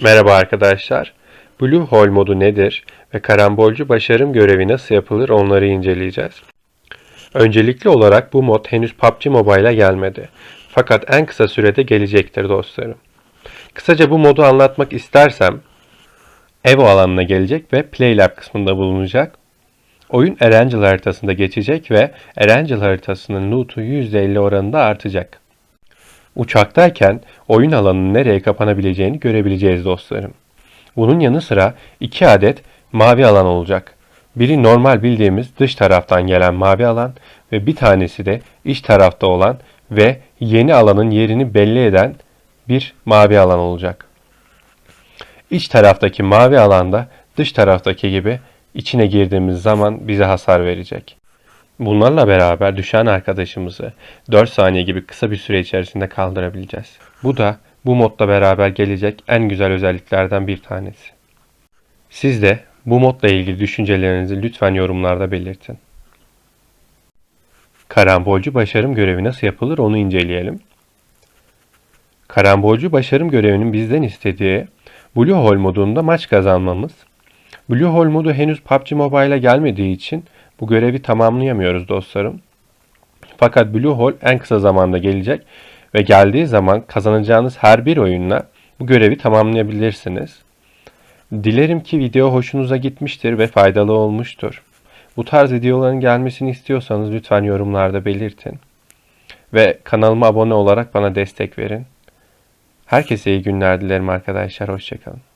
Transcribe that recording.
Merhaba arkadaşlar. Blue Hole modu nedir ve karambolcu başarım görevi nasıl yapılır onları inceleyeceğiz. Öncelikli olarak bu mod henüz PUBG Mobile'a gelmedi. Fakat en kısa sürede gelecektir dostlarım. Kısaca bu modu anlatmak istersem Evo alanına gelecek ve Playlab kısmında bulunacak. Oyun Erangel haritasında geçecek ve Erangel haritasının loot'u %50 oranında artacak. Uçaktayken oyun alanının nereye kapanabileceğini görebileceğiz dostlarım. Bunun yanı sıra iki adet mavi alan olacak. Biri normal bildiğimiz dış taraftan gelen mavi alan ve bir tanesi de iç tarafta olan ve yeni alanın yerini belli eden bir mavi alan olacak. İç taraftaki mavi alanda dış taraftaki gibi içine girdiğimiz zaman bize hasar verecek. Bunlarla beraber düşen arkadaşımızı 4 saniye gibi kısa bir süre içerisinde kaldırabileceğiz. Bu da bu modla beraber gelecek en güzel özelliklerden bir tanesi. Siz de bu modla ilgili düşüncelerinizi lütfen yorumlarda belirtin. Karambolcu başarım görevi nasıl yapılır onu inceleyelim. Karambolcu başarım görevinin bizden istediği Blue Hole modunda maç kazanmamız. Blue Hole modu henüz PUBG Mobile'a gelmediği için bu görevi tamamlayamıyoruz dostlarım. Fakat Blue Hole en kısa zamanda gelecek ve geldiği zaman kazanacağınız her bir oyunla bu görevi tamamlayabilirsiniz. Dilerim ki video hoşunuza gitmiştir ve faydalı olmuştur. Bu tarz videoların gelmesini istiyorsanız lütfen yorumlarda belirtin. Ve kanalıma abone olarak bana destek verin. Herkese iyi günler dilerim arkadaşlar. Hoşçakalın.